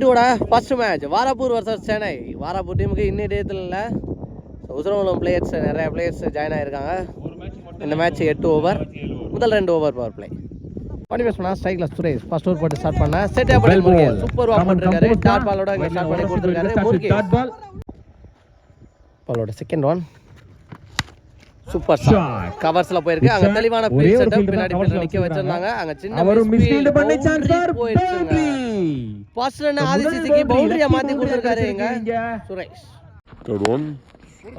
இதோட first match வாராப்பூர் versus Chennai. வாராப்பூர் டீமுக்கு இன்னி டேத்தில் இல்லை? உசரவலம் பிளேயர்ஸ் நிறைய பிளேயர்ஸ் ஜாயின் ஆயிருக்காங்க. இந்த மேட்ச் எட்டு ஓவர் முதல் ரெண்டு ஓவர் பவர் பிளே பண்ணி பேஸ் பண்ணா ஸ்ட்ரைக்ல சுரேஷ். ஃபர்ஸ்ட் ஓவர் போட்டு ஸ்டார்ட் பண்ண. Set ball. சூப்பர் வாக் பண்ணிருக்காரு. டாட் பாலோட ஸ்டார்ட் பண்ணி கொடுத்துருக்காரு. பாலோட செகண்ட் ஒன் சூப்பர். ஷாட் கவர்ஸ்ல போயிருக்கு. அங்க தெளிவான ஒரே ஒரு செட்டப் பின்னாடி coversல நிக்க வச்சிருந்தாங்க. அங்க சின்ன அவரும் மிஸ்ஃபீல்ட் பண்ணி chance for boundary first run ஆதிசிசிக்கு பவுண்டரியா மாத்தி கொடுத்திருக்காரு எங்க Suresh. Third one.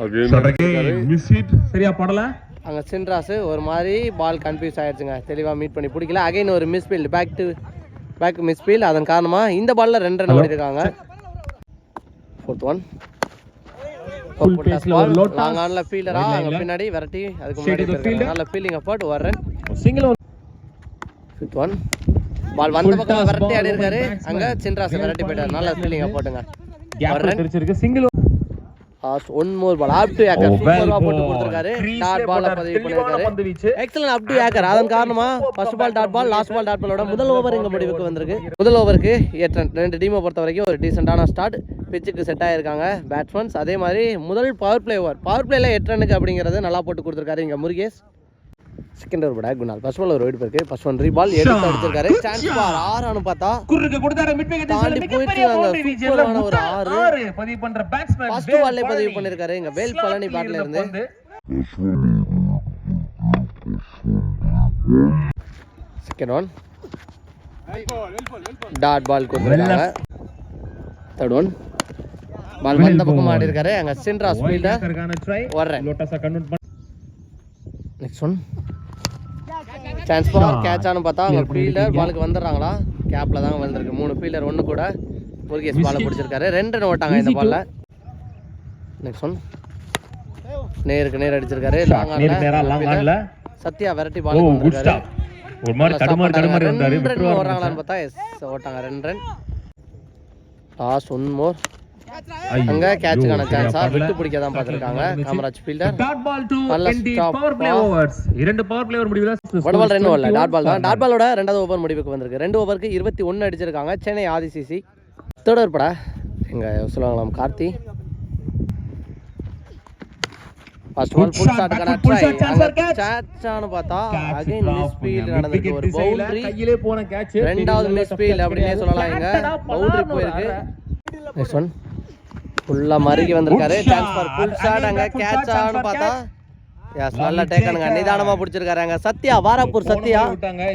Again. Miss hit சரியா படல? அங்க சின்ராஸ் ஒரு மாதிரி பால் கன்ஃபியூஸ் ஆயிடுச்சுங்க. தெளிவா மீட் பண்ணி பிடிக்கல. அகைன் ஒரு misfield back to back misfield அதன் காரணமா இந்த பால்ல ரெண்டு ரன் Hello. ஓடி இருக்காங்க ஃபோர்த் ஒன் Full pace ல ஒரு low toss. லாங் ஆன்ல ஃபீல்டரா Right line அங்க. பின்னாடி விரட்டி அதுக்கு முன்னாடி. நல்ல ஃபீலிங் அப்பார்ட் ஒரு run single fifth one ball வந்த பக்கம் விரட்டி ஆடி இருக்காரு. அங்க சின்ராஸ் விரட்டி போயிட்டாரு. நல்ல ஃபீலிங் ஒரு single last one more ball up to acre சூப்பரா போட்டு. கொடுத்திருக்காரு. Dot ball. பதிவு பண்ணிருக்காரு. எக்ஸலன்ட் அப் டு ஏக்கர் அதன் காரணமா first ball dot ball last ball dot பாலோட முதல் ஓவர் இங்க முடிவுக்கு வந்திருக்கு. முதல் ஓவருக்கு எட்டு ரெண்டு டீமை பொறுத்த வரைக்கும் ஒரு டீசென்டான ஸ்டார்ட் பிச்சுக்கு செட் ஆயிருக்காங்க. பேட்ஸ்மேன்ஸ் அதே மாதிரி முதல் பவர் பிளே ஓவர் பவர் பிளேல எட்டு ரன்னுக்கு அப்படிங்கறது நல்லா போட்டு கொடுத்திருக்காரு இங்க Murugesh. Second over bat Kunal. First ball ஒரு வெயிட் இருக்கு. ஃபர்ஸ்ட் ஒன் ரீபால் எடுத்து அடிச்சிருக்காரு. சான்ஸ் பால் ஆறானு பார்த்தா குறுக்கு கொடுத்தாரு. மிட் விக்கெட் தாண்டி சூப்பரான ஒரு ஆறு. ஆறு பதிவு பண்ற பேட்ஸ்மேன் ஃபர்ஸ்ட் பால்லே பதிவு பண்ணிருக்காரு இங்க. வேல் பழனி பேட்ல இருந்து. செகண்ட் ஒன் டாட் பால் கொடுத்துருக்காங்க. தேர்ட் ஒன் அங்க சின்ராஸ் ஃபீல்டர் ட்ரை வர்றேன். லோட்டஸா கன்வெர்ட் பண்ண next one. Chance ball. Catch ஆனு பார்த்தா அங்க Clear ஃபீல்டர். பாலுக்கு வந்துடுறாங்களா? கேப்ல தான் வந்திருக்கு. மூணு ஃபீல்டர் ஒன்று கூட முருகேஷ் பாலை பிடிச்சிருக்காரு. ரெண்டு ரன் ஓட்டாங்க இந்த பால்ல நெக்ஸ்ட் ஒன் நேருக்கு நேர் அடிச்சிருக்காரு. லாங் நேருக்கு நேரா லாங் ஆன்ல சத்யா விரட்டி பால் ஸ்டாப் ஒரு மாதிரி தடுமாறி தடுமாறி வந்தாரு விட்டுருவாரு. ஓடுறாங்களான்னு பார்த்தா எஸ் ஓட்டாங்க. ரெண்டு ரன் லாஸ்ட் ஒன் மோர் அங்க கேட்சுக்கான சான்ஸா விட்டு பிடிக்க தான் பார்த்துருக்காங்க. Kamaraj fielder dot ball to நல்ல என்டி stop. Power play ball. Overs இரண்டு பவர் பிளே ஓவர் முடிவுல ஒன் பால் ரெண்டு ஓவர்ல டாட் பால் தான். டாட் பாலோட ரெண்டாவது ஓவர் முடிவுக்கு வந்திருக்கு. ரெண்டு ஓவருக்கு இருபத்தி ஒன்று அடிச்சிருக்காங்க. சென்னை ஆதிசிசி தேர்ட் ஓவர் படா எங்க சொல்லுவாங்களாம் Karthi. First ball shot, shot backward கன full try shot, chance for catch. கேட்சானு பார்த்தா அகைன் மிஸ் ஃபீல்ட் நடந்திருக்கு. ஒரு பவுண்டரி கையிலே போன catch. ரெண்டாவது மிஸ் ஃபீல்ட் கிடையாது. சொல்லலாம் இங்க. பவுண்டரி போயிருக்கு. நெக்ஸ்ட் ஒன் ஃபுல்லா மறுகி வந்திருக்காரு. Good chance for shot. Full shot அங்க. கேட்ச் ஆனு பார்த்தா. எஸ் நல்ல டேக்கனுங்க. நிதானமா பிடிச்சிருக்காரு அங்க. சத்யா வாராப்பூர் சத்யா.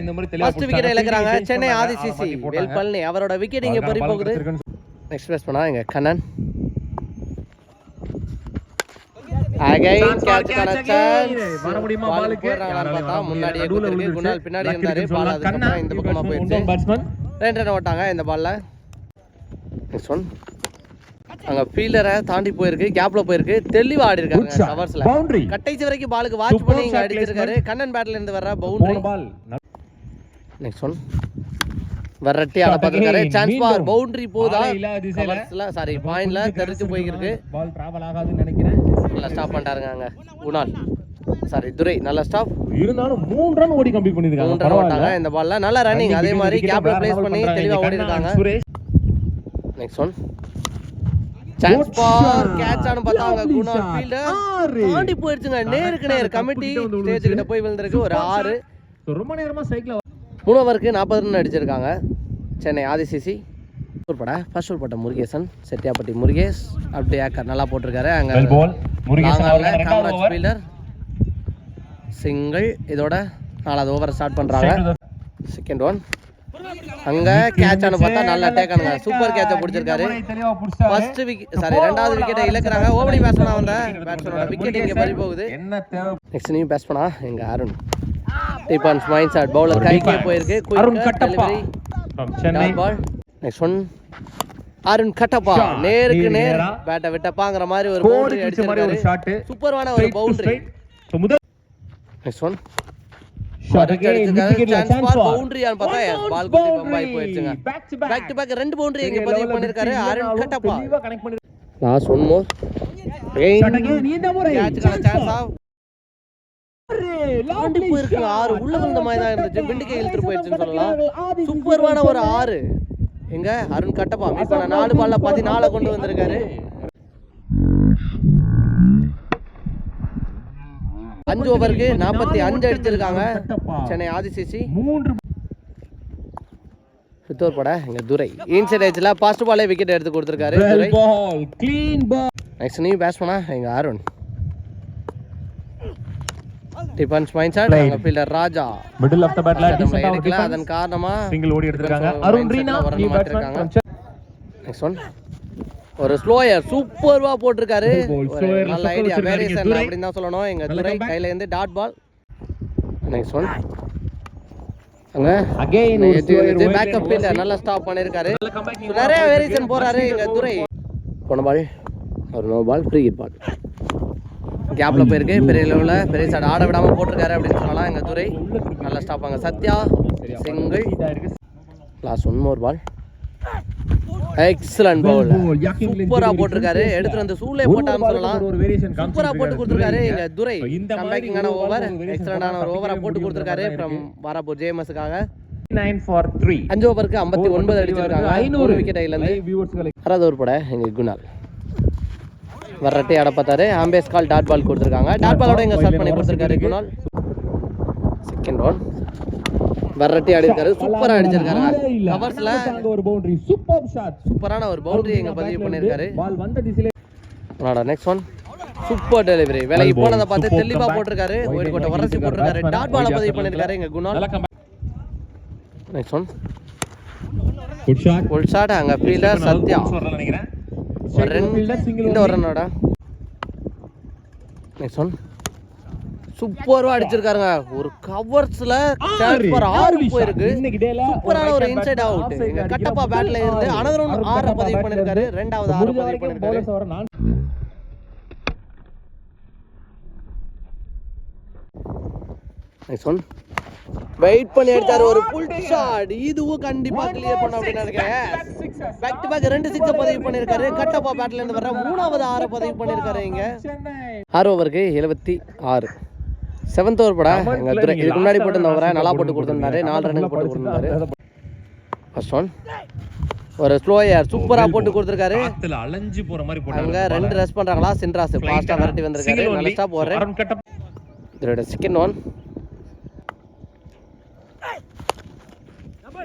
இந்த மாதிரி தெளிவா ஃபர்ஸ்ட் விக்கெட். இழக்கிறாங்க சென்னை ஆதிசிசி வேல். பழனி அவரோட விக்கெட் இங்க பறி போகுது? நெக்ஸ்ட் பேஸ் பண்ணா இங்க Kannan. Again Chance for catch catch connect again. வர முடியுமா பால் ballக்கு? போடுறாங்களான்னு பார்த்தா யாரால முன்னாடியே நடுவுல கொடுத்திருக்கு விழுந்துருச்சு. குணால் பின்னாடி இருந்தாரு பால் அதுக்கப்புறம் இந்த பக்கமா batsman, போயிடுச்சு. ரெண்டு ரன் ஓட்டாங்க. இந்த பால்ல நெக்ஸ்ட் ஒன் அங்க ஃபீல்டரை தாண்டி போயிருக்கு கேப்ல போயிருக்கு. தெளிவா ஆடி இருக்காங்க. கவர்ஸ்ல Boundary. கடைசி வரைக்கும் பாலுக்கு வாட்ச் பண்ணி இங்க அடிச்சிருக்காரு. கண்ணன் பேட்ல இருந்து வர்ற பவுண்டரி ball. நெக்ஸ்ட் ஒன் விரட்டி ஆட again, சான்ஸ் பார். பவுண்டரி போதா. கவர்ஸ்ல சாரி பாயிண்ட்ல தெரிச்சு போயிருக்கு Ball travel ஆகாதுன்னு நினைக்கிறேன். நல்லா ஸ்டாப் பண்ணிட்டாருங்க அங்க. குணால். சாரி துரை. நல்ல ஸ்டாப் இருந்தாலும் மூணு ரன் ஓடி கம்ப்ளீட் பண்ணிருக்காங்க மூன்று ரன் ஓட்டாங்க. இந்த பால்ல நல்ல ரன்னிங் அதே மாதிரி கேப்ல பிளேஸ் பண்ணி தெளிவா ஓடி இருக்காங்க next one chance for. Catch ஆன குணால் shot. ஃபீல்டர். தாண்டி போயிடுச்சுங்க நேருக்கு நேர் கமிட்டி கிட்ட ஸ்டேஜ். போய் விழுந்திருக்கு. ஒரு ஆறு. ரொம்ப நேரமா சைக்கிள் மூணு ஓவருக்கு நாற்பது ரன் அடிச்சிருக்காங்க. சென்னை ஆதிசிசி உட்பட ஃபர்ஸ்ட் உட்பட்ட முருகேசன் செட்டியாப்பட்டி முருகேஷ். அப்படி ஏக்கர் நல்லா போட்டிருக்காரு. அங்க காமராஜ் ஓவர் ஃபீல்டர் சிங்கிள் இதோட நாலாவது ஓவர் ஸ்டார்ட் பண்றாங்க. செகண்ட் ஒன் அங்க கேட்ச் ஆனு பார்த்தா நல்லா டேக்கானுங்க சூப்பர் கேட்ச பிடிச்சிருக்காரு. ஃபர்ஸ்ட் விக்கெட் சாரி ரெண்டாவது விக்கெட்டை இழக்கிறாங்க. ஓபனிங் பேட்ஸ்மேனா வந்த பேட்ஸ்மேனோட விக்கெட் இங்க பறி போகுது. என்ன தேவை நெக்ஸ்ட் நீ பேட்ஸ்மேனா எங்க Arun. Defence mind shot bowler கைக்கே போயிருக்கு. Arun Kattappa. Chennai ball next one Arun Kattappa. நேருக்கு நேர். பேட்டை விட்டப்பாங்கிற மாதிரி ஒரு பவுண்டரி கிழிச்ச மாதிரி ஒரு அடிச்சிருக்காரு. ஷாட் சூப்பரான ஒரு boundary next one last one more தாண்டி போயிருக்கு ஆறு உள்ள வந்த மாதிரி தான் இருந்துச்சு. பிண்டிக்கை இழுத்துட்டு போயிடுச்சுன்னு சொல்லலாம். சூப்பர்வான ஒரு ஆறு. எங்க? அருண் கட்டப்பா பண்ண நாலு பால்ல பதினால கொண்டு வந்திருக்காரு. அஞ்சு ஓவருக்கு நாற்பத்தி அஞ்சு அடிச்சிருக்காங்க சென்னை ஆதிசிசி மூன்று சித்தூர் பட எங்க துரை. இன்சைட் ஏஜ்ல பாஸ்ட் பாலே விக்கெட் எடுத்து கொடுத்துருக்காரு துரை. பால் கிளீன் பால் நெக்ஸ்ட் நீ பேட்ஸ்மேனா எங்க அருண். டிஃபன்ஸ் மைண்ட் சாட் எங்க fielder Raja. Middle of the பேட்ல நம்மள எடுக்கல அதன் காரணமா சிங்கிள் ஓடி எடுத்திருக்காங்க. defense அருண் ரீனா run பேட்ஸ்மேன். நெக்ஸ்ட் ஒன் ஒரு ஸ்லோயர் சூப்பர்வா போட்டிருக்காரு. நல்ல ஐடியா வேரியேஷன். அப்படின்னு தான் சொல்லணும். எங்க comeback. கையில இருந்து டாட் பால் நெக்ஸ்ட் ஒன் அங்க. அகைன் பேக்கப் ஃபீல்டர் நல்லா ஸ்டாப் பண்ணிருக்காரு. நிறைய வேரியேஷன் போறாரு எங்க துரை. போன பால் ஒரு no ball free hit ball கேப்ல போயிருக்கு. பெரிய லெவலில் பெரிய சாட் ஆட விடாம போட்டிருக்காரு அப்படின்னு சொல்லலாம் எங்க துரை. நல்லா ஸ்டாப் அங்க Sathya last one more ball excellent bowl சூப்பரா போட்டிருக்காரு. எடுத்துட்டு வந்து சூலே போட்டான்னு சொல்லலாம். சூப்பரா போட்டு கொடுத்துருக்காரு. எங்க துரை. கம்பேக்கிங்கான ஓவர் எக்ஸலண்டான ஒரு ஓவரா போட்டு கொடுத்துருக்காரு. ஃப்ரம் வாராப்பூர் ஜேஎம்எஸ்க்காக அஞ்சு ஓவருக்கு ஐம்பத்தி ஒன்பது அடிச்சிருக்காங்க. ஐநூறு விக்கெட் இருந்து ஆறாவது ஒரு பட எங்க குணால். வர்றட்டி ஆட பார்த்தாரு. ஆம்பேஸ் கால் டாட் பால் கொடுத்துருக்காங்க. டாட் பாலோட எங்க ஸ்டார்ட் பண்ணி கொடுத்துருக்காரு குணால். செகண்ட் ஒன் வர்றட்டி ஆடி இருக்காரு சூப்பரா அடிச்சிருக்காரு கவர்ஸ்ல ஒரு பவுண்டரி சூப்பர் ஷாட் சூப்பரான ஒரு பவுண்டரி எங்க பதிவு பண்ணிருக்காரு பால் வந்த திசையில அவனோட நெக்ஸ்ட் ஒன் சூப்பர் டெலிவரி விலகி போனதை பார்த்து தெளிவா போட்டிருக்காரு. ஒயிட் கோட்டை வரசி போட்டிருக்காரு. டாட் பால பதிவு பண்ணிருக்காரு எங்க Kunal. Next one good shot full shot அங்க ஃபீல்டர் சத்யா. நினைக்கிறேன். ஒரு ரன் இந்த ஒரு ரன்னோட நெக்ஸ்ட் ஒன் சூப்பரா அடிச்சிருக்காருங்க. ஒரு கவர்ஸ்ல சான்ஸ் ஃபார் ஆறு போயிருக்கு. சூப்பரான ஒரு இன்சைட் அவுட் கட்டப்பா பேட்ல இருந்து அனதர் ஒன் ஆறு பதிவு பண்ணிருக்காரு ரெண்டாவது ஆறு பதிவு பண்ணிருக்காரு நெக்ஸ்ட் ஒன் வெயிட் பண்ணி அடிச்சாரு. ஒரு ஃபுல் ஷாட் இதுவும் கண்டிப்பா கிளியர் பண்ண அப்படின்னு நினைக்கிறேன். பேக் டு பேக் ரெண்டு சிக்ஸ் பதிவு பண்ணிருக்காரு கட்டப்பா பேட்ல இருந்து வர மூணாவது ஆறு பதிவு பண்ணிருக்காரு இங்க. ஆறு ஓவருக்கு எழுபத்தி ஆறு செவன்த் ஓவர் படா. எங்க துரை இதுக்கு முன்னாடி போட்டு இந்த நல்லா போட்டு கொடுத்துருந்தாரு. நாலு ரன்னுக்கு போட்டு கொடுத்துருந்தாரு. ஃபர்ஸ்ட் ஒன் ஒரு ஸ்லோயர் சூப்பரா போட்டு கொடுத்துருக்காரு. அலைஞ்சு போற மாதிரி போட்டாங்க ரெண்டு ரெஸ்ட் பண்றாங்களா? சின்ராஸ் ஃபாஸ்டா விரட்டி வந்திருக்காரு. நல்ல ஸ்டாப் ஓடுறேன் இதோட செகண்ட் ஒன்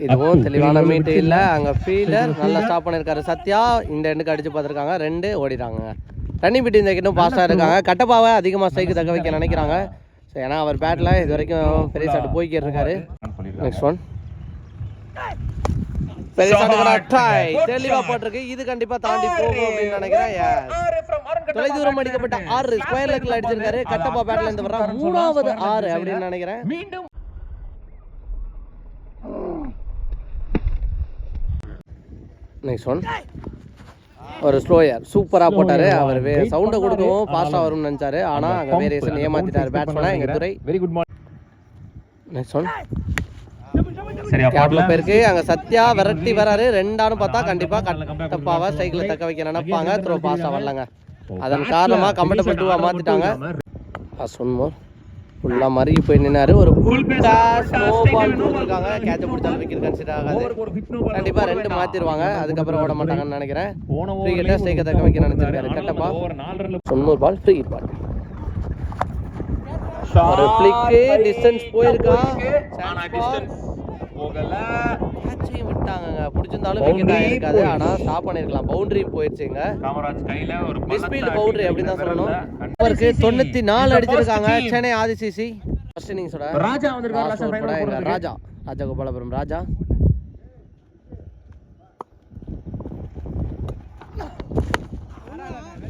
இதுவும் தெளிவான மீட் இல்ல. அங்க ஃபீல்டர் நல்லா ஸ்டாப் பண்ணிருக்காரு. சத்யா இந்த எண்டுக்கு அடிச்சு பார்த்திருக்காங்க. ரெண்டு ஓடிட்டாங்க தண்ணி பிட்டி இந்த கிட்டும் பாஸ்டா இருக்காங்க. கட்டப்பாவை அதிகமா ஸ்ட்ரைக்கு தக்க வைக்க நினைக்கிறாங்க. So, ஏன்னா அவர் பேட்ல இது வரைக்கும் பெரிய ஷாட் போய்க்கிட்டு இருக்காரு நெக்ஸ்ட் ஒன் பெரிய தெளிவா போட்டிருக்கு. இது கண்டிப்பா தாண்டி போகும் அப்படின்னு நினைக்கிறேன். தொலைதூரம் அடிக்கப்பட்ட ஆறு ஸ்கொயர் லெக்ல அடிச்சிருக்காரு. கட்டப்பா பேட்ல இருந்து வர்ற மூணாவது ஆறு அப்படின்னு நினைக்கிறேன். மீண்டும் நெக்ஸ்ட் ஒன் ஒரு ஸ்லோயர் சூப்பரா போட்டாரு. அவர் சவுண்டை கொடுக்கவும் ஃபாஸ்டா வரும்னு நினைச்சாரு. ஆனா அங்க வேரியேஷன் ஏமாத்திட்டாரு. பேட்ஸ்மேனா எங்க Durai. Very good morning next one சரியா கேப்ல போயிருக்கு. அங்க சத்யா விரட்டி வராரு. ரெண்டானு பார்த்தா கண்டிப்பா கட்டப்பாவை ஸ்ட்ரைக்ல தக்க வைக்க நினைப்பாங்க. த்ரோ பாஸ்டா வரலங்க. அதன் காரணமா கம்ஃபர்டபுள் டூவா மாத்திட்டாங்க. ஃபர்ஸ்ட் ஒன் மோர் ஃபுல்லா மறுகி போய் நின்னாரு. ஒரு ஃபுல் ஸ்னோ பால் போட்டிருக்காங்க. கேட்ச பிடிச்சாலும் விக்கெட் கன்சிடர் ஆகாது. ஒரு ஹிட் நோ கண்டிப்பா ரெண்டு மாத்திருவாங்க. அதுக்கப்புறம் ஓட மாட்டாங்கன்னு நினைக்கிறேன். ஃப்ரீ கிட்ட தக்க வைக்க நினைச்சிருக்காரு. கட்டப்பா. ஓவர் 4 ரன்ல தொண்ணூறு பால் ஃப்ரீ பால். ஒரு ஃபிளிக்கு டிஸ்டன்ஸ் போயிருக்கா. போகல. கேட்சையும் விட்டாங்கங்க. பிடிச்சிருந்தாலும் விக்கெட் ஆயிருக்காது. ஆனா ஸ்டாப் பண்ணிருக்கலாம். பவுண்டரி போயிடுச்சுங்க. காமராஜ் கையில ஒரு மிஸ்பீல்ட் பவுண்டரி அப்படின்னு தான் சொல்லணும்? அவருக்கு தொண்ணூத்தி நாலு அடிச்சிருக்காங்க. சென்னை ஆதிசிசி ஃபர்ஸ்ட் இன்னிங்ஸோட ராஜா வந்திருக்காரு. கூட எங்க ராஜா. ராஜகோபாலபுரம் ராஜா.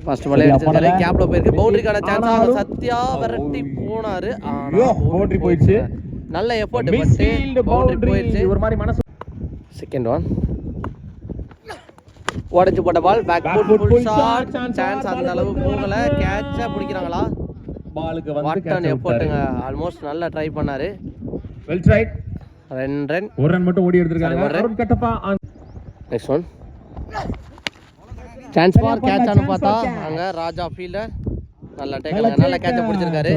ஃபர்ஸ்ட் பாலே அடிச்சிருக்காரு கேப்ல போயிருக்கு. பவுண்டரிக்கான சான்ஸ் சத்யா விரட்டி போனாரு. ஆனா boundary போயிடுச்சு. நல்ல எஃபோர்ட் பட்டு பவுண்டரி போயிடுச்சு ஒரு மாதிரி மனசு செகண்ட் ஒன் உடைச்சு போட்ட ball back foot full shot chance அந்த அளவு போகல. கேட்சா பிடிக்கிறாங்களா? பாலுக்கு வந்து வாட்டன் எஃபோர்ட்டுங்க ஆல்மோஸ்ட் நல்லா ட்ரை பண்ணாரு. வெல் ட்ரைட் ரெண்டு ரன் ஒரு ரன் மட்டும் ஓடி எடுத்திருக்காங்க. Arun Kattappa next one chance பண்ண கேட்ச் ஆனு பார்த்தா. அங்க ராஜா ஃபீல்டர் நல்ல டேக்கல் நல்ல கேட்ச பிடிச்சிருக்காரு.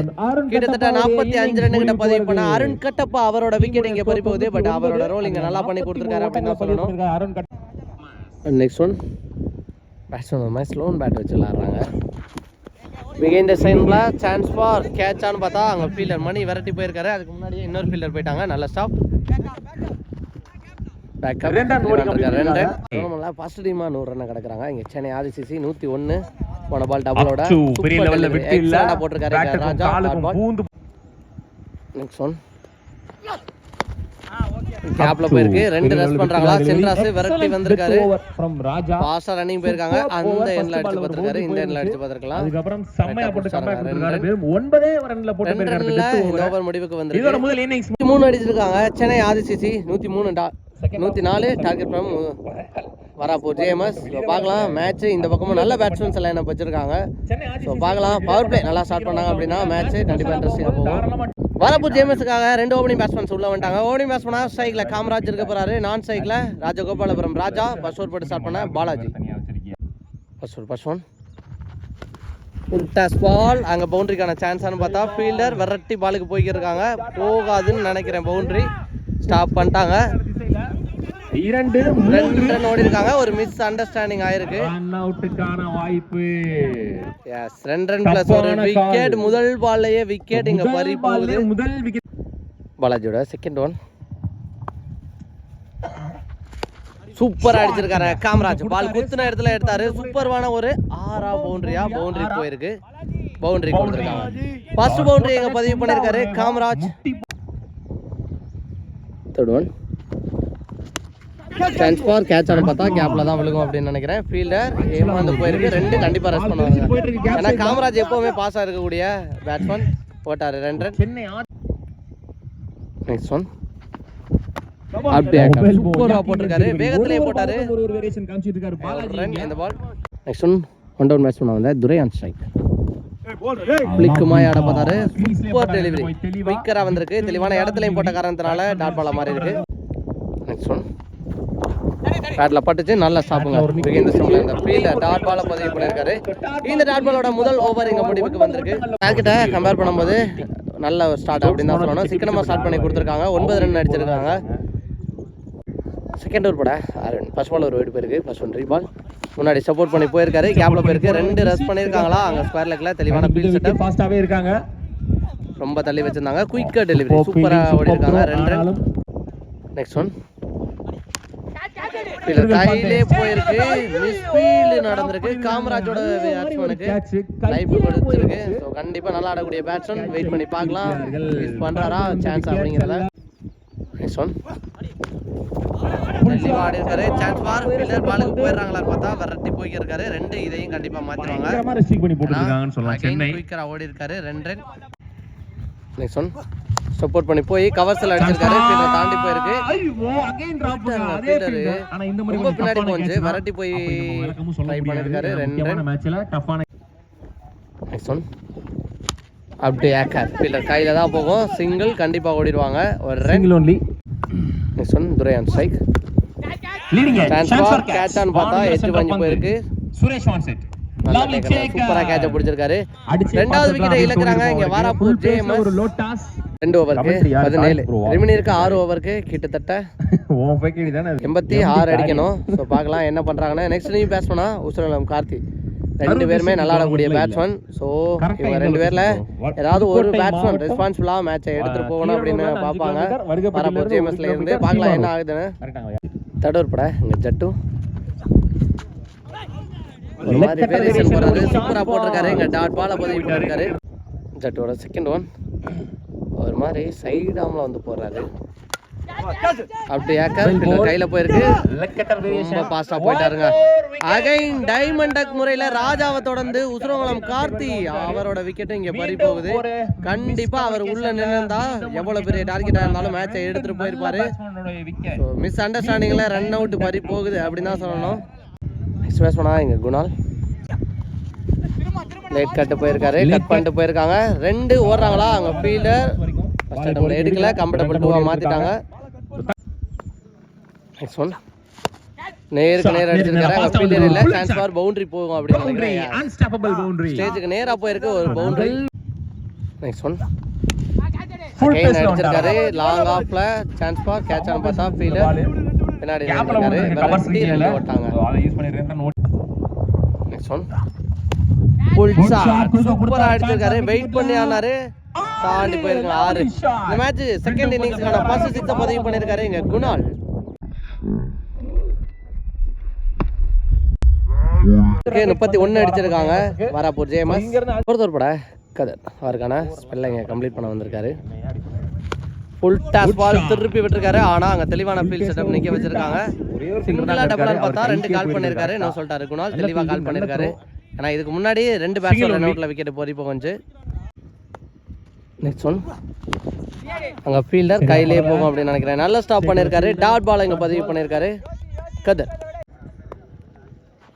கிட்டத்தட்ட நாற்பத்தி அஞ்சு ரன் கிட்ட பதிவு பண்ண அருண் கட்டப்பா அவரோட விக்கெட் இங்க பறி போகுது பட் அவரோட ரோல் இங்க நல்லா பண்ணி கொடுத்துருக்காரு அப்படின்னு தான் சொல்லணும். Arun cut next one batsman ஒரு மாதிரி ஸ்லோன் பேட் வச்சு விளாட்றாங்க பிகைண்ட் சைன்ல சான்ஸ் ஃபார் கேட்சான்னு பார்த்தா அங்கே ஃபீல்டர் மணி விரட்டி போயிருக்காரு. அதுக்கு முன்னாடியே இன்னொரு ஃபீல்டர் போயிட்டாங்க. நல்ல ஸ்டாப் பேக்கப் ரெண்டு. ஃபர்ஸ்ட் டீமா நூறு ரன் கிடக்குறாங்க. இங்க சென்னை ஆதிசிசி நூத்தி ஒன்னு போன பால் டபுளோட பெரிய லெவல்ல விட்டு இல்ல. போட்டிருக்காரு ராஜா காலுக்கும் பால் பூந்து நெக்ஸ்ட் ஒன் கேப்ல போயிருக்கு. ரெண்டு level பண்றாங்களா? excellent விரட்டி வந்திருக்காரு. from Raja. பாஸ்டா ரன்னிங் போயிருக்காங்க. அந்த எண்ட்ல அடிச்சு பார்த்திருக்காரு. இந்த எண்ட்ல. அடிச்சு பார்த்திருக்கலாம். அதுக்கப்புறம் செம்மையா போட்டு கம்பேக் run. வெறும் ஒன்பதே ரன்ல போட்டு போயிருக்காரு. ஓவர் முடிவுக்கு இதோட வந்திருக்கு முதல் இன்னிங்ஸ் நூத்தி மூணு அடிச்சிருக்காங்க. சென்னை ஆதிசிசி நூத்தி மூணு நூத்தி நாலு டார்கெட் ஃப்ரம் வரப்போ ஜேஎம்எஸ் ஸோ பார்க்கலாம். மேட்ச் இந்த பக்கமும் நல்ல பேட்ஸ்மேன்ஸ் எல்லாம் என்ன வச்சிருக்காங்க. ஸோ பார்க்கலாம். பவர் பிளே நல்லா ஸ்டார்ட் பண்ணாங்க அப்படின்னா மேட்ச் கண்டிப்பாக இன்ட்ரெஸ்டிங்காக போகும். வரப்போ ஜேஎம்எஸ்க்காக ரெண்டு ஓப்பனிங் பேட்ஸ்மேன்ஸ் உள்ள வந்துட்டாங்க. ஓப்பனிங் பேட்ஸ்மேனா ஸ்ட்ரைக்கில் காமராஜ் இருக்க போறாரு. நான் ஸ்ட்ரைக்கில் ராஜகோபாலபுரம் ராஜா ஃபர்ஸ்ட் ஓவர் போட்டு ஸ்டார்ட் பண்ண Balaji. First one first one toss ball அங்கே பவுண்டரிக்கான சான்ஸானு பார்த்தா ஃபீல்டர் விரட்டி பாலுக்கு போய்க்கிருக்காங்க. போகாதுன்னு நினைக்கிறேன் பவுண்டரி. ஸ்டாப் பண்ணிட்டாங்க. இரண்டு ரெண்டு ரன் ஓடி இருக்காங்க ஒரு மிஸ் அண்டர்ஸ்டாண்டிங் ஆயிருக்கு வாய்ப்பு. எஸ் ரெண்டு ரன் பிளஸ் ஒரு விக்கெட். முதல் பால்லையே விக்கெட் இங்க பறி போகுது. முதல் விக்கெட் பாலாஜியோட செகண்ட் ஒன் சூப்பரா அடிச்சிருக்காரு. காமராஜ். பால் குத்துன இடத்துல எடுத்தாரு. சூப்பர்வான ஒரு ஆறா பவுண்டரியா பவுண்டரி போயிருக்கு. பவுண்டரி கொடுத்துருக்காங்க. ஃபர்ஸ்ட் பவுண்டரி எங்க பதிவு பண்ணிருக்காரு Kamaraj. Third one chance for catch ஆன பார்த்தா கேப்ல தான் விழுகும் அப்படின்னு நினைக்கிறேன். ஃபீல்டர் ஏமாந்து போயிருக்கு. ரெண்டு கண்டிப்பா ரஷ் பண்ணுவாங்க. ஏன்னா காமராஜ் எப்பவுமே பாஸ் இருக்கக்கூடிய பேட்ஸ்மேன் போட்டாரு. ரெண்டு ரன் சென்னை நெக்ஸ்ட் ஒன் அப்படியே சூப்பரா போட்டிருக்காரு. வேகத்திலே போட்டாரு. ஒரு ஒரு வேரியேஷன் காமிச்சிட்டு இருக்காரு பாலாஜி இந்த ball next one one down batsman வந்த துரை ஆன் ஸ்ட்ரைக் ஆட பார்த்தாரு. சூப்பர் டெலிவரி குயிக்கரா வந்திருக்கு. தெளிவான இடத்துலயும் போட்ட காரணத்தினால டாட் பாலா மாறி இருக்கு. நெக்ஸ்ட் ஒன் பட்டுச்சு. நல்ல இந்த ஃபீல்ட டாட் பால பதிவு பண்ணிருக்காரு. இந்த டாட் பாலோட முதல் ஓவர் இங்க முடிவுக்கு வந்திருக்கு? டார்கெட்ட கம்பேர் பண்ணும்போது நல்ல ஸ்டார்ட் அப்படின்னு தான் சொல்லணும். சிக்கனமா ஸ்டார்ட் பண்ணி கொடுத்துருக்காங்க. ஒன்பது ரன் அடிச்சிருக்காங்க. செகண்ட் ஓவர் பட. அருண் ஃபர்ஸ்ட் பால் ஒரு வீடு போயிருக்கு. ஃபர்ஸ்ட் ஒன் ரீ பால் முன்னாடி சப்போர்ட் பண்ணி போயிருக்காரு. கேப்ல போயிருக்கு. ரெண்டு ரஸ் பண்ணிருக்காங்களா அங்க ஸ்கொயர் லெக்ல தெளிவான ஃபீல்ட் செட்டப் ஃபாஸ்டாவே இருக்காங்க. ரொம்ப தள்ளி வச்சிருந்தாங்க. குயிக்கா டெலிவரி சூப்பரா ஓடி இருக்காங்க ரெண்டு ரன் நெக்ஸ்ட் ஒன் கையிலே போயிருக்கு. நடந்திருக்கு. காமராஜோட பேட்ஸ்மேனுக்கு catch, லைஃப் கொடுத்துருக்கு ஸோ கண்டிப்பா நல்லா ஆடக்கூடிய பேட்ஸ்மேன் வெயிட் பண்ணி பார்க்கலாம். மிஸ் பண்றாரா? சான்ஸ் அப்படிங்கிறத நெக்ஸ்ட் ஒன் தெளிவா ஆடி இருக்காரு சான்ஸ் பார் ஃபீல்டர் பாலுக்கு போயிடுறாங்களான்னு பார்த்தா விரட்டி போய்க்கிருக்காரு. ரெண்டு இதையும் கண்டிப்பா மாத்திடுவாங்க பயங்கரமா ரெஸ்ட்ரிக்ட் பண்ணி போட்டுருக்காங்கன்னு சொல்லலாம். சென்னை. குயிக்கரா ஓடி இருக்காரு ரெண்டு ரன் நெக்ஸ்ட் ஒன் சப்போர்ட் பண்ணி போய் கவர்ஸ்ல அடிச்சிருக்காரு. ஃபீல்டர் தாண்டி போயிருக்கு. ஐயோ அகைன் டிராப் fielder. ஆனா இந்த ரொம்ப கொஞ்சம் பின்னாடி தான். விரட்டி போய் ட்ரை. பண்ணிருக்காரு. ரெண்டு. ரன் மேட்ச்ல டஃப்பான நெக்ஸ்ட் ஒன் அப்படியே ஏக்கர் ஃபீல்டர் கையில தான் போகும். சிங்கிள் கண்டிப்பா ஓடிடுவாங்க. ஒரு run single only next one துரையான் strike leading டிரான்ஸ்ஃபார் கேட்ச் ஆன் பார்த்தா எட்டு பஞ்சு போயிருக்கு. சுரேஷ் வான் செட் நல்ல சூப்பரா கேட்ச பிடிச்சிருக்காரு. ரெண்டாவது விக்கெட்டை இழக்கிறாங்க. இங்க ல ஜேஎம்எஸ் ஒரு. ரெண்டு ஓவருக்கு? பதினேழு? ரிமினி இருக்கு ஆறு ஓவருக்கு கிட்டத்தட்ட? எண்பத்தி ஆறு அடிக்கணும். ஸோ பார்க்கலாம் என்ன பண்றாங்கன்னா நெக்ஸ்ட் நீ பேட்ஸ்மேனா உசரலம் கார்த்தி. ரெண்டு பேருமே நல்லா ஆடக்கூடிய பேட்ஸ்மேன் ஸோ இவங்க ரெண்டு பேர்ல. ஏதாவது ஒரு பேட்ஸ்மேன். ரெஸ்பான்சிபிளா மேட்சை எடுத்துட்டு போகணும் அப்படின்னு பார்ப்பாங்க. வரப்போ இருந்து ஜேஎம்எஸ்ல இருந்து பார்க்கலாம் என்ன. ஆகுதுன்னு. தடூர் பட இங்க ஜட்டு. ஒரு மாதிரி வேரியேஷன் variation போறாரு. ஒரு சூப்பரா shot போட்டிருக்காரு இங்க. டாட் பால பதிவு போயிட்டாரு. பண்ணிருக்காரு ஜட்டோட செகண்ட் ஒன் ஒரு மாதிரி சைடு ஆம்ல வந்து அப்படி ஏக்கர் பில்லர் கையில போயிருக்கு. ரொம்ப பாஸ்டா போயிட்டாருங்க. அகைன் டைமண்ட் டக் முறையில ராஜாவை தொடர்ந்து உசுரங்குளம் கார்த்தி அவரோட விக்கெட் இங்க பறி போகுது கண்டிப்பா அவர் உள்ள நின்னுந்தா எவ்வளவு பெரிய டார்கெட்டா இருந்தாலும் மேட்சை எடுத்துட்டு போயிருப்பாரு. மிஸ் அண்டர்ஸ்டாண்டிங்ல ரன் அவுட் பறி போகுது அப்படின்னு தான் சொல்லணும். நெக்ஸ்ட் பேட்ஸ்மனா இங்க குணால். லேட் கட்டு போயிருக்காரு. கட் பண்ணிட்டு போயிருக்காங்க. ரெண்டு ஓடுறாங்களா? அங்க ஃபீல்டர் ஃபர்ஸ்ட் எடுக்கல. கம்ஃபர்டபுள் டூவா மாத்திட்டாங்க. நெக்ஸ்ட் ஒன் நேருக்கு நேர் அடிச்சிருக்காரு அங்க fast ஆ ஃபீல்டர் இல்ல வந்துரும். சான்ஸ் ஃபார் பவுண்டரி போகும் அப்படின்னு Boundary, நினைக்கிறேன் unstoppable boundary. ஸ்டேஜுக்கு நேரா போயிருக்கு ஒரு boundary next one Full again pace ல அடிச்சிருக்காரு. லாங் ஆஃப்ல சான்ஸ் ஃபார் கேட்ச் ஆன் பார்த்தா ஃபீல்டர் பின்னாடி இருக்காரு ரெண்டு இருக்கீங்கல்ல? ஓட்டாங்க அதை use பண்ணிருக்கேன். Next one pull Good shot shot, குறுக்க சூப்பரா அடிச்சிருக்காரு. வெயிட் பண்ணி ஆனாரு. தாண்டி போயிருக்காங்க. ஆறு. இந்த மேட்ச் செகண்ட் இன்னிங்ஸ்க்கான ஃபர்ஸ்ட் சிக்ஸ பதிவு பண்ணிருக்காரு இங்க குணால். முப்பத்தி ஒன்று அடிச்சிருக்காங்க. வாராப்பூர் ஜெயமஸ். ஒருத்தர் பட. கதர். அவருக்கான ஸ்பெல்லிங்க கம்ப்ளீட் பண்ண வந்திருக்காரு. ஃபுல் டாஸ் பால் திருப்பி விட்டுருக்காரு. ஆனா அங்க தெளிவான ஃபீல்ட் செட்டப் நிக்க வச்சிருக்காங்க. ஒரே ஒரு single சிங்கிளா தான் டபுளா இருக்காரு. பார்த்தா ரெண்டு கால் பண்ணிருக்காரு. போயிருக்காரு. என்ன சொல்லிட்டாரு. குணால் நல்ல தெளிவா fielding, கால் throw. ஏன்னா இதுக்கு முன்னாடி ரெண்டு பேட்ஸ்மேன் ரன். அவுட்ல விக்கெட் போரி போகஞ்சு நெக்ஸ்ட் ஒன் அங்க ஃபீல்டர் கையிலே போகும் அப்படின்னு நினைக்கிறேன். நல்ல ஸ்டாப் பண்ணிருக்காரு. டாட் பால் இங்க பதிவு பண்ணிருக்காரு. கதர்.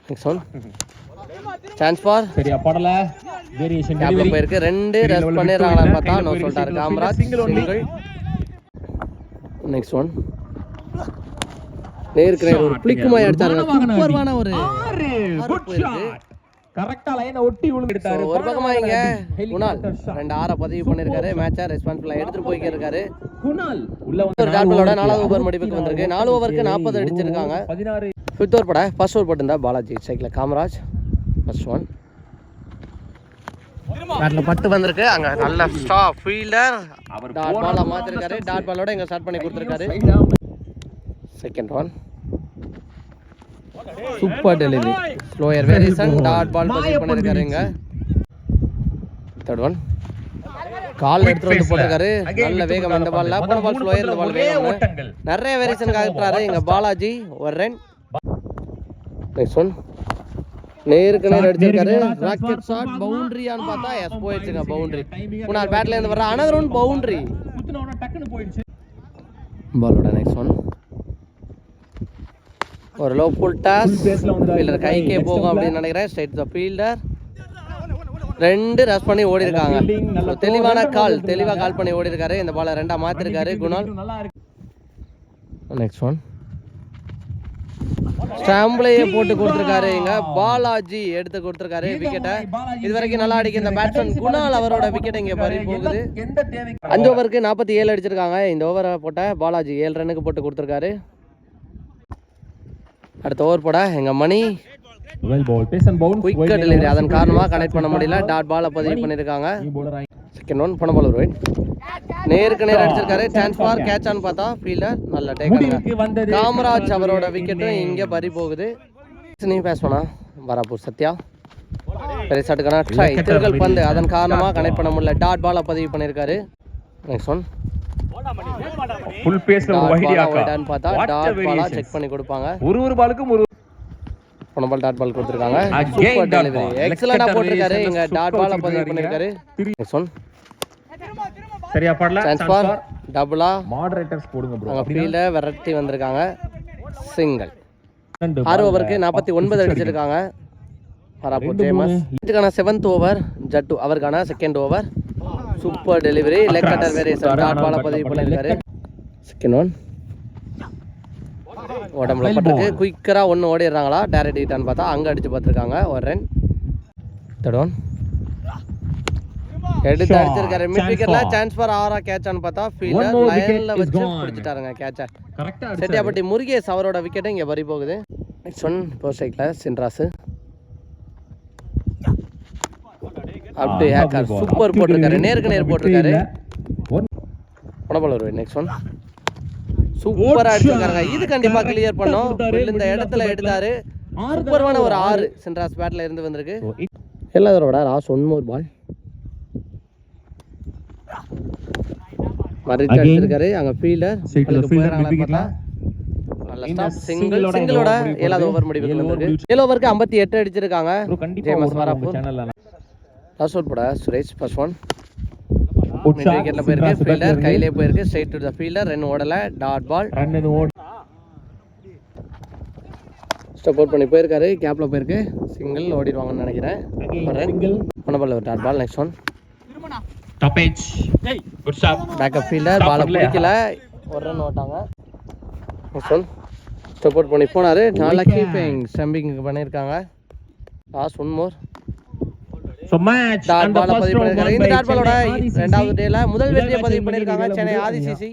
நெக்ஸ்ட் ஒன் சான்ஸ் ஃபார் சரியா படல. வேரியேஷன் கேப்ல போயிருக்கு. ரெண்டு பண்ணிடுறாங்களா விட்டு பார்த்தா. நோ சொல்லிட்டாரு காமராஜ். நெக்ஸ்ட் ஒன் நேருக்கு நேர் ஒரு சூப்பர்வான ஒரு ஆறு. குட் போயிருக்கு. ஷாட் கரெக்டா லைனை ஒட்டி விழுந்து So, எடுத்தாரு ஒரு பக்கமா இங்க. குணால். ரெண்டு ஆற பதிவு பண்ணிருக்காரு. மேட்சை ரெஸ்பான்சிபிளா எடுத்துட்டு போய்க்க இருக்காரு குணால். உள்ள ஒரு டாட் பாலோட நாலாவது ஓவர் முடிவுக்கு வந்திருக்கு. நாலு ஓவருக்கு நாற்பது அடிச்சிருக்காங்க. பதினாறு ஃபிஃப்த் ஓவர் பட. ஃபர்ஸ்ட் ஓவர் போட்டிருந்தா பாலாஜி சைக்கிள் காமராஜ் ஃபர்ஸ்ட் ஒன் பட்டு வந்திருக்கு. அங்க நல்ல ஸ்டாப் ஃபீல்டர் அவர் டாட் பாலா மாத்திருக்காரு. டாட் பாலோட இங்க ஸ்டார்ட் பண்ணி கொடுத்துருக்காரு. Second one super delivery slower variation dot ball பதிவு பண்ணிருக்காரு இங்க. தேர்ட் ஒன் கால் எடுத்துட்டு வந்து போட்டிருக்காரு. நல்ல வேகம் இந்த பால்ல போன பால் ஸ்லோயர் இந்த பால் வேகம். நிறைய வேரியேஷன் காட்டுறாரு இங்க பாலாஜி ஒரு ரன் நெக்ஸ்ட் ஒன் நேருக்கு நேர் அடிச்சிருக்காரு. ராக்கெட் ஷாட் பவுண்டரியான்னு பார்த்தா எஸ் போயிடுச்சுங்க பவுண்டரி முன்னாள் பேட்ல இருந்து வர அனதர் ஒன் பவுண்டரி பாலோட நெக்ஸ்ட் ஒன் ஒரு லோ புல் டாஸ். ஃபீல்டர் கைக்கே போகும். அப்படின்னு நினைக்கிறேன். ஸ்ட்ரைட் த ஃபீல்டர் ரெண்டு ரஷ் பண்ணி ஓடி இருக்காங்க தெளிவான கால் ரெண்டு தெளிவா போட்டிருக்காங்க. கால் பண்ணி ஓடி இருக்காரு இந்த பால ரெண்டா மாத்திருக்காரு குணால். நெக்ஸ்ட் ஒன் ஸ்டாம்ப்லயே போட்டு கொடுத்துருக்காரு இங்க. பாலாஜி எடுத்து கொடுத்துருக்காரு விக்கெட்டை இது வரைக்கும் நல்லா அடிக்க இந்த பேட்ஸ்மேன் குணால் அவரோட விக்கெட் இங்க பறி போகுது. அஞ்சு ஓவருக்கு நாற்பத்தி ஏழு அடிச்சிருக்காங்க. இந்த ஓவரை போட்ட பாலாஜி ஏழு ரன்னுக்கு போட்டு கொடுத்துருக்காரு. அடுத்த ஓவர் போட எங்க மணி. குயிக்க டெலிவரி அதன் காரணமா கனெக்ட் பண்ண முடியல. டாட் பால பதிவு ஆகி செகண்ட் ஒன் பண்ண பால் ரைட் நேருக்கு நேர் அடிச்சிருக்காரு. சான்ஸ் ஃபார் கேட்ச் ஆன் பார்த்தா ஃபீல்டர் நல்ல டேக் காமராஜ் அவரோட விக்கெட்டும் இங்க. பறி போகுது. நீ பண்ணா வராப்பூர் சத்யா. பெரிய ஷாட்டுக்கான ட்ரை திருகல் பந்து அதன் காரணமா கனெக்ட் பண்ண முடியல. டாட் பால பதிவு பண்ணிருக்காரு நெக்ஸ்ட் ஒன் ஃபுல் பேஸ்ல பார்த்தா டாட் பாலா. செக் பண்ணி கொடுப்பாங்க. ஒரு ஒரு பாலுக்கும் ஒரு போன பால் டாட் பால் கொடுத்துருக்காங்க. Super delivery. எக்ஸலண்டா போட்டிருக்காரு. இங்க டாட் பால பதிவு. பண்ணிருக்காரு. நெக்ஸ்ட் ஒன் சரியா படல? சான்ஸ் ஃபார் டபுளா மாடரேட்டர்ஸ் போடுங்க ப்ரோ அங்க ஃபீல்ட விரட்டி வந்திருக்காங்க. சிங்கிள் ஆறு ஓவருக்கு நாற்பத்தி ஒன்பது அடிச்சிருக்காங்க. ரெண்டு ஜேமஸ். இதுக்கான செவன்த் ஓவர் ஜட்டு அவருக்கான second over super delivery leg cutter variation dot பால பதிவு பண்ணிருக்காரு செகண்ட் ஒன் உடம்புல பட்டிருக்கு. Ball. குயிக்கரா ஒன்று ஓடிடுறாங்களா? டேரக்ட் ஹிட்டான்னு பார்த்தா அங்க அடிச்சு பார்த்துருக்காங்க. ஒரு ரன் தேர்ட் ஒன் எடுத்து. அடிச்சிருக்காரு. மிட் Chance விக்கெட்ல for. சான்ஸ் ஃபார் ஆரா கேட்ச்னு பார்த்தா ஃபீல்டர் லைன்ல வச்சு. பிடிச்சிட்டாருங்க கேட்ச கரெக்ட்டா செட்டியாப்பட்டி முருகேஷ் அவரோட விக்கெட்டும் இங்க பறி போகுது. நெக்ஸ்ட் ஒன் போஸ்டைக்ல சின்ராஸ் அப்படி ஹேக்கர் சூப்பர் போட்டிருக்காரு. நேருக்கு நேர் போட்டிருக்காரு. ஒரு நெக்ஸ்ட் ஒன் சூப்பரா அடிச்சிருக்காங்க இது கண்டிப்பா கிளியர் பண்ணோம். இந்த இடத்துல எடுத்தாரு. சூப்பரான ஒரு ஆறு சின்ராஸ் பேட்ல இருந்து வந்திருக்கு. எல்லாத்தோட லாஸ்ட் ஒன் மோர் பால் மறிச்சு. அடிச்சிருக்காரு அங்க ஃபீல்டர் சிங்கிள் சிங்கிளோட ஏழாவது. ஓவர் முடிவுக்கு ஏழு over வந்திருக்கு. ஏழு ஓவருக்கு ஐம்பத்தி எட்டு அடிச்சிருக்காங்க. ப்ரோ கண்டிப்பா ஜேமஸ் லாஸ்ட் போட சுரேஷ் ஃபர்ஸ்ட் ஒன் மிட் விக்கெட்ல போயிருக்கு ஃபீல்டர் கையிலே போயிருக்கு ஸ்ட்ரைட் டு த ஃபீல்டர் ரெண்டு ஓடல டாட் பால் ரன் அவுட் பண்ணி போயிருக்காரு கேப்ல போயிருக்கு. சிங்கிள் ஓடிடுவாங்கன்னு நினைக்கிறேன். பண்ண ball dot ball next one டாப்பேஜ் good stop backup fielder பாலை? பிடிக்கல. ஒரு ரன் ஓட்டாங்க ஒன் சப்போர்ட் பண்ணி போனாரு. நல்லா கீப்பிங் ஸ்டம்பிங் பண்ணியிருக்காங்க லாஸ்ட் ஒன் மோர். ரெண்டாவது டேல முதல் வெற்றியை பதிவு பண்ணியிருக்காங்க சென்னை ஆதிசிசி